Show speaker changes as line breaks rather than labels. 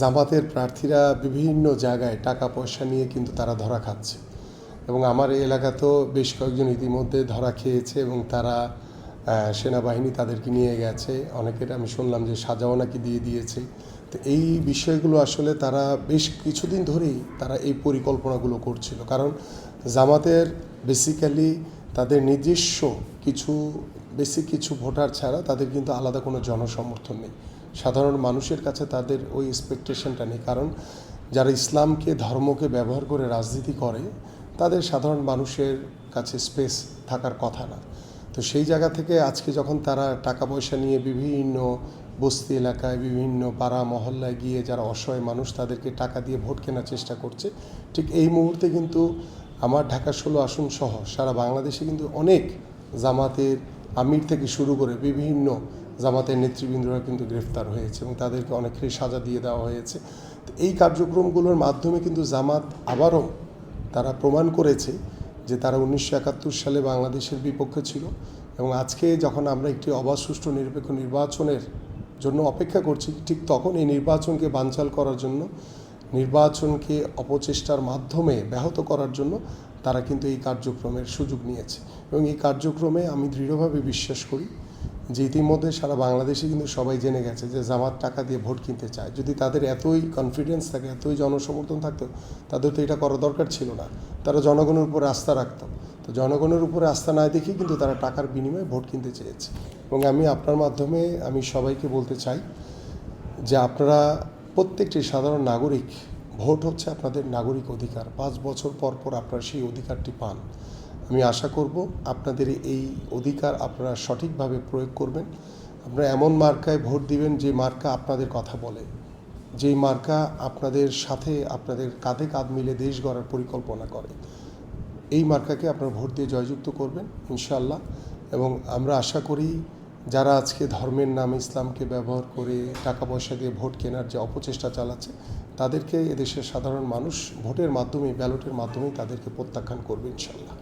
জামাতের প্রার্থীরা বিভিন্ন জায়গায় টাকা পয়সা নিয়ে কিন্তু তারা ধরা খাচ্ছে। এবং আমার এই এলাকাতেও বেশ কয়েকজন ইতিমধ্যে ধরা খেয়েছে এবং তারা সেনাবাহিনী তাদেরকে নিয়ে গেছে। অনেকের আমি শুনলাম যে সাজাও নাকি দিয়ে দিয়েছে। তো এই বিষয়গুলো আসলে তারা বেশ কিছুদিন ধরেই তারা এই পরিকল্পনাগুলো করছিল। কারণ জামাতের বেসিক্যালি তাদের নিজস্ব কিছু বেসিক কিছু ভোটার ছাড়া তাদের কিন্তু আলাদা কোনো জনসমর্থন নেই। সাধারণ মানুষের কাছে তাদের ওই এক্সপেকটেশনটা নেই। কারণ যারা ইসলামকে, ধর্মকে ব্যবহার করে রাজনীতি করে, তাদের সাধারণ মানুষের কাছে স্পেস থাকার কথা না। তো সেই জায়গা থেকে আজকে যখন তারা টাকা পয়সা নিয়ে বিভিন্ন বস্তি এলাকায়, বিভিন্ন পাড়া, মহল্লায় গিয়ে যারা অসহায় মানুষ, তাদেরকে টাকা দিয়ে ভোট কেনার চেষ্টা করছে, ঠিক এই মুহূর্তে কিন্তু আমার ঢাকা ষোলো আসন সহ সারা বাংলাদেশে কিন্তু অনেক জামাতের আমির থেকে শুরু করে বিভিন্ন জামাতের নেতৃবৃন্দরা কিন্তু গ্রেফতার হয়েছে এবং তাদেরকে অনেকেরই সাজা দিয়ে দেওয়া হয়েছে। তো এই কার্যক্রমগুলোর মাধ্যমে কিন্তু জামাত আবারও তারা প্রমাণ করেছে যে তারা উনিশশো একাত্তর সালে বাংলাদেশের বিপক্ষে ছিল এবং আজকে যখন আমরা একটি অবাধ, সুষ্ঠু, নিরপেক্ষ নির্বাচনের জন্য অপেক্ষা করছি, ঠিক তখন এই নির্বাচনকে বানচাল করার জন্য, নির্বাচনকে অপচেষ্টার মাধ্যমে ব্যাহত করার জন্য তারা কিন্তু এই কার্যক্রমের সুযোগ নিয়েছে। এবং এই কার্যক্রমে আমি দৃঢ়ভাবে বিশ্বাস করি যে ইতিমধ্যে সারা বাংলাদেশে কিন্তু সবাই জেনে গেছে যে জামাত টাকা দিয়ে ভোট কিনতে চায়। যদি তাদের এতই কনফিডেন্স থাকে, এতই জনসমর্থন থাকতো, তাদের তো এটা করা দরকার ছিল না। তারা জনগণের উপর আস্থা রাখতো। তো জনগণের উপরে আস্থা না দেখেই কিন্তু তারা টাকার বিনিময়ে ভোট কিনতে চেয়েছে। এবং আমি আপনার মাধ্যমে আমি সবাইকে বলতে চাই যে আপনারা প্রত্যেকটি সাধারণ নাগরিক, ভোট হচ্ছে আপনাদের নাগরিক অধিকার। পাঁচ বছর পর পর আপনারা সেই অধিকারটি পান। আমি আশা করব আপনাদের এই অধিকার আপনারা সঠিকভাবে প্রয়োগ করবেন। আপনারা এমন মার্কায় ভোট দিবেন যে মার্কা আপনাদের কথা বলে। যেই মার্কা আপনাদের সাথে আপনাদের কাঁধে কাঁধ মিলে দেশ গড়ার পরিকল্পনা করে। এই মার্কাকে আপনারা ভোট দিয়ে জয়যুক্ত করবেন ইনশাল্লাহ এবং আমরা আশা করি যারা আজকে ধর্মের নামে ইসলামকে ব্যবহার করে টাকা পয়সা দিয়ে ভোট কেনার যে অপচেষ্টা চালাচ্ছে, তাদেরকে এদেশের সাধারণ মানুষ ভোটের মাধ্যমে, ব্যালটের মাধ্যমেই তাদেরকে প্রত্যাখ্যান করবে ইনশাল্লাহ